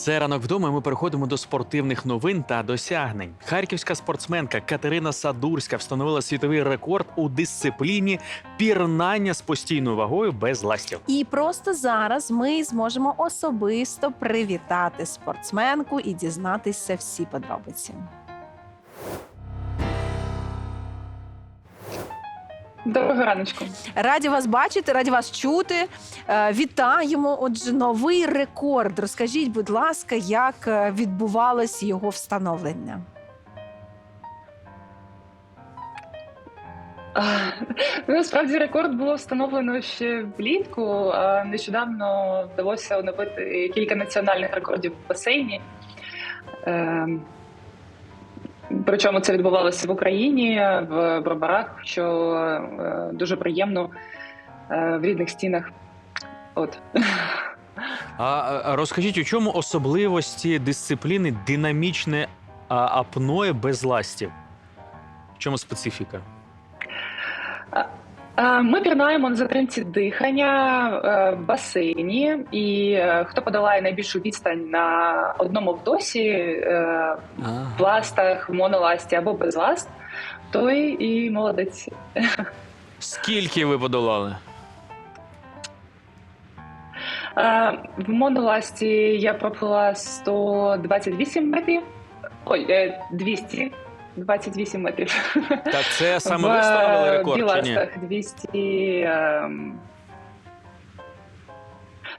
Це ранок вдома. Ми переходимо до спортивних новин та досягнень. Харківська спортсменка Катерина Садурська встановила світовий рекорд у дисципліні пірнання з постійною вагою без ластів. І просто зараз ми зможемо особисто привітати спортсменку і дізнатися всі подробиці. Доброго раночку. Раді вас бачити, раді вас чути. Е, Вітаємо. Отже, новий рекорд. Розкажіть, будь ласка, як е, відбувалось його встановлення? Ну, насправді рекорд було встановлено ще влітку. Нещодавно вдалося оновити кілька національних рекордів в басейні. Причому це відбувалося в Україні, в бробарах? що е, дуже приємно е, в рідних стінах. От. А, розкажіть, у чому особливості дисципліни динамічне апноє без ластів? В чому специфіка? Е, ми пірнаємо на затримці дихання е, в басейні, і е, хто подолає найбільшу відстань на одному вдосі в ластах, в моноласті або без ласт, той і молодець. Скільки ви подолали? В моноласті я проплила 128 метрів. Ой, 200. 28 метрів. Так, це саме ви ставили рекорд? В чи ні? 200... Ем,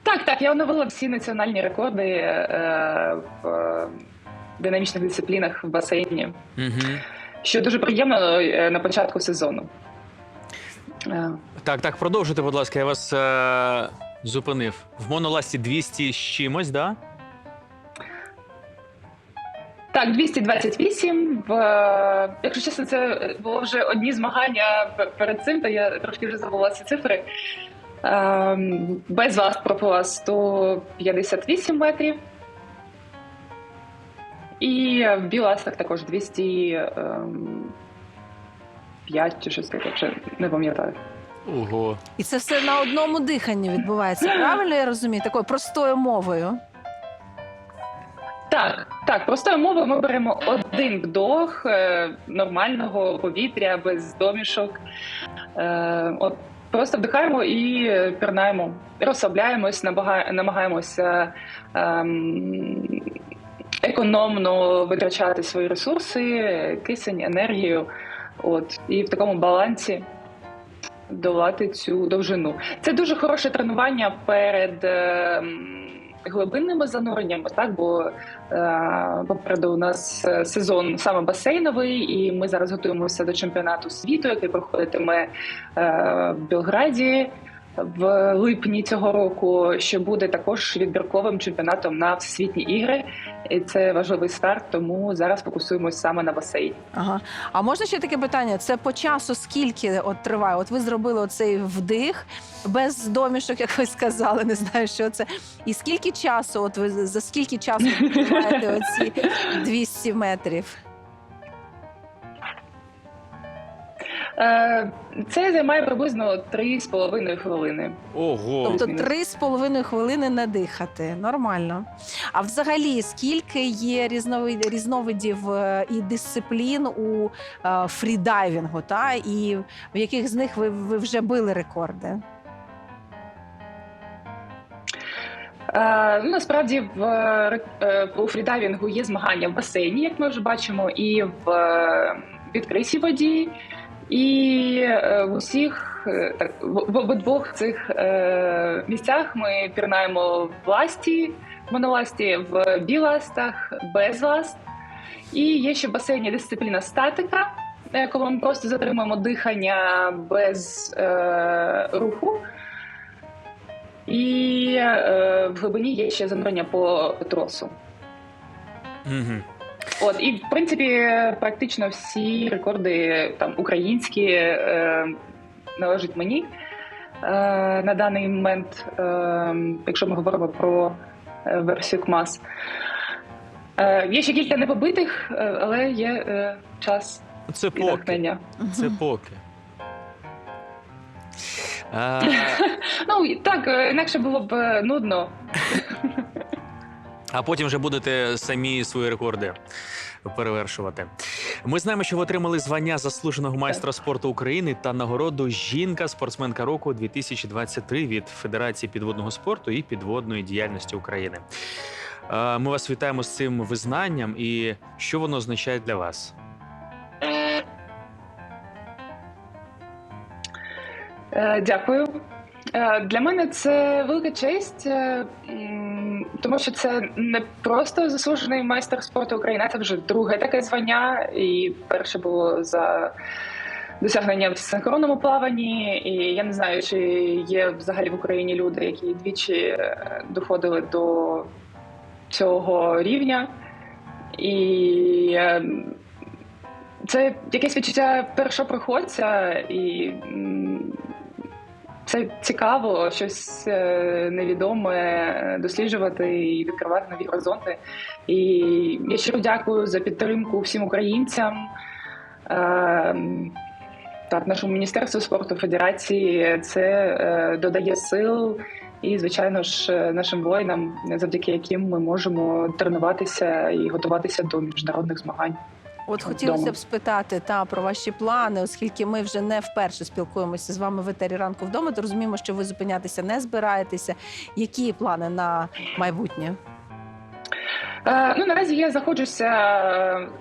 так, так, я оновила всі національні рекорди е, в е, динамічних дисциплінах в басейні, Угу. що дуже приємно е, на початку сезону. Так, так, продовжуйте, будь ласка, я вас е зупинив. В моноласті 200 з чимось, так? Да? Так, 228. В, е, якщо чесно, це було вже одні змагання перед цим, то я трошки вже забула ці цифри. Ем, Без вас проплила 158 метрів. І в біластах також 205 чи щось таке, вже не пам'ятаю. Ого. І це все на одному диханні відбувається. Правильно я розумію? Такою простою мовою. Так, так, простою мовою ми беремо один вдох е, нормального повітря без домішок. Е, от, просто вдихаємо і пірнаємо, розслабляємось, намага- намагаємося ем, економно витрачати свої ресурси, кисень, енергію. От, і в такому балансі долати цю довжину. Це дуже хороше тренування перед. Глибинними зануреннями, так? Бо е, попереду у нас е, сезон саме басейновий, і ми зараз готуємося до чемпіонату світу, який проходитиме е, в Белграді в липні цього року, що буде також відбірковим чемпіонатом на всесвітні ігри. І це важливий старт, тому зараз фокусуємось саме на басейні. Ага. А можна ще таке питання? Це по часу скільки от триває? От ви зробили оцей вдих без домішок, як ви сказали, не знаю, що це. І скільки часу? От ви за скільки часу ви тримаєте оці 200 метрів? Це займає приблизно 3,5 хвилини. Ого. Тобто Мінус. три з половиною хвилини надихати. Нормально. А взагалі, скільки є різновид, різновидів е, і дисциплін у е, фрідайвінгу, та і в яких з них ви, ви вже били рекорди? Е, ну, насправді в е, е, у фрідайвінгу є змагання в басейні, як ми вже бачимо, і в е, відкритій воді, і е, в усіх е, так в, обидвох цих е, місцях ми пірнаємо в ласті, в моноласті, в біластах, без ласт. І є ще в басейні дисципліна статика, коли ми просто затримуємо дихання без е, руху. І е, в глибині є ще занурення по тросу. Угу. От і в принципі практично всі рекорди там українські е, належать мені е, на даний момент, е, якщо ми говоримо про е, версію КМАС. Е, є ще кілька непобитих, е, але є е, час Це поки. Це поки. А, Ну так, е, інакше було б нудно. А потім вже будете самі свої рекорди перевершувати. Ми знаємо, що ви отримали звання заслуженого майстра спорту України та нагороду Жінка спортсменка року 2023 від Федерації підводного спорту і підводної діяльності України. Е, Ми вас вітаємо з цим визнанням і що воно означає для вас? Е, Дякую. Е, Для мене це велика честь, тому що це не просто заслужений майстер спорту України, це вже друге таке звання. І перше було за досягнення в синхронному плаванні. І я не знаю, чи є взагалі в Україні люди, які двічі е, доходили до цього рівня. І е, це якесь відчуття першопроходця, і це цікаво, щось е, невідоме досліджувати і відкривати нові горизонти. І я щиро дякую за підтримку всім українцям. Е, Так, нашому міністерству спорту федерації це е, додає сил, і звичайно ж е, нашим воїнам, завдяки яким ми можемо тренуватися і готуватися до міжнародних змагань. От хотілося Вдома. б спитати та про ваші плани, оскільки ми вже не вперше спілкуємося з вами в етері ранку вдома, то розуміємо, що ви зупинятися не збираєтеся. Які плани на майбутнє? Е, ну наразі я знаходжуся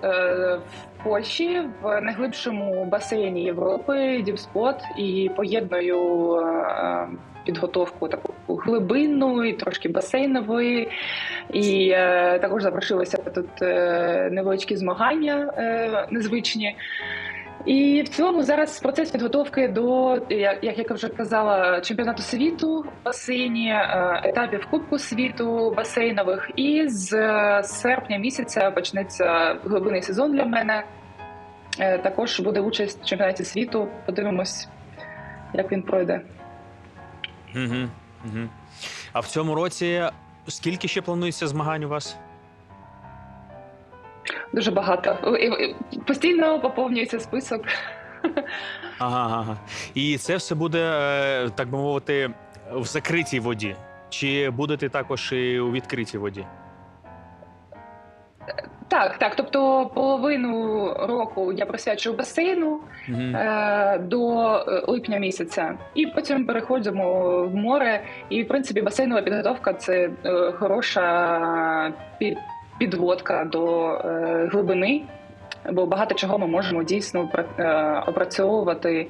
е, в Польщі в найглибшому басейні Європи Діпспот і поєдную е, підготовку таку глибинну і трошки басейнової. І е, також запрошилися тут е, невеличкі змагання е, незвичні. І в цілому зараз процес підготовки до, як як я вже казала, чемпіонату світу в басейні, е, етапів Кубку світу басейнових. І з е, серпня місяця почнеться глибинний сезон для мене. Е, Також буде участь в чемпіонаті світу. Подивимось, як він пройде. Угу, угу. А в цьому році скільки ще планується змагань у вас? Дуже багато. Постійно поповнюється список. Ага, ага. І це все буде, е, так би мовити, в закритій воді. Чи будете також і у відкритій воді? Так, так. Тобто половину року я присвячую басейну. Угу. е, до е, липня місяця, і потім переходимо в море. І в принципі басейнова підготовка це е, хороша під, підводка до е, глибини, бо багато чого ми можемо дійсно е, опрацьовувати.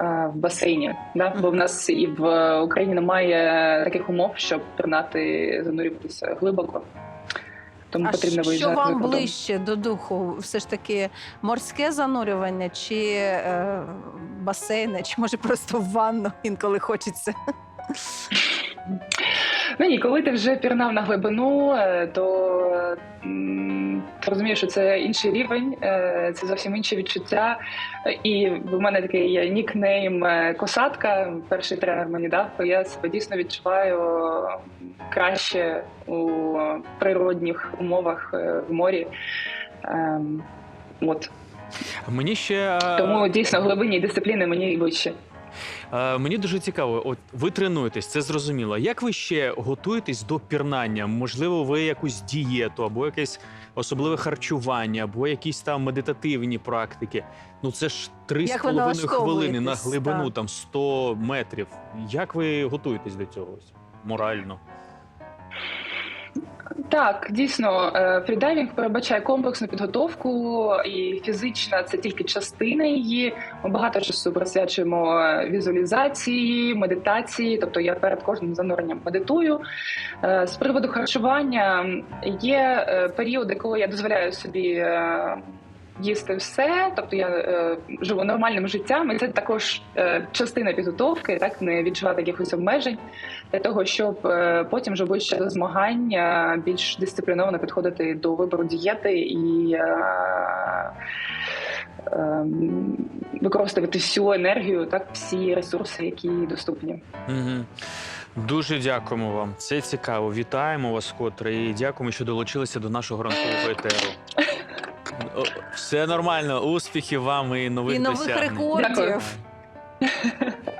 е, В басейні, да? бо в нас і в Україні немає таких умов, щоб пірнати, занурюватися глибоко. Тому А потрібно що виїжджати. вам ближче до духу? Все ж таки морське занурювання, чи е, басейни, чи може просто в ванну інколи хочеться? Ну ні, коли ти вже пірнав на глибину, е, то ти розумієш, що це інший рівень, е, це зовсім інші відчуття. І в мене такий є нікнейм е, Косатка. Перший тренер мені дав. то Я себе дійсно відчуваю краще у природних умовах е, в морі. Ем, От Мені ще тому дійсно глибинні дисципліни мені вище. Е, мені дуже цікаво. От ви тренуєтесь, це зрозуміло. Як ви ще готуєтесь до пірнання? Можливо, ви якусь дієту або якесь особливе харчування, або якісь там медитативні практики. Ну це ж три з Як ви половиною хвилини на налаштовуєтесь, глибину, так. там 100 метрів. Як ви готуєтесь до цього ось морально? Так, дійсно, е, фрідайвінг передбачає комплексну підготовку, і фізична це тільки частина її. Ми багато часу присвячуємо е, візуалізації, медитації. Тобто я перед кожним зануренням медитую. Е, З приводу харчування є періоди, коли я дозволяю собі. Їсти все, тобто я е, живу нормальним життям, і це також е, частина підготовки, так не відчувати якихось обмежень для того, щоб е, потім вже ближче до змагань е, більш дисципліновано підходити до вибору дієти і е, е, використовувати всю енергію, так всі ресурси, які доступні. Угу. Дуже дякуємо вам. Це цікаво. Вітаємо вас вкотре і дякуємо, що долучилися до нашого ранкового етеру. Все нормально. Успіхів вам і нових І нових досягнень. рекордів. Дякую.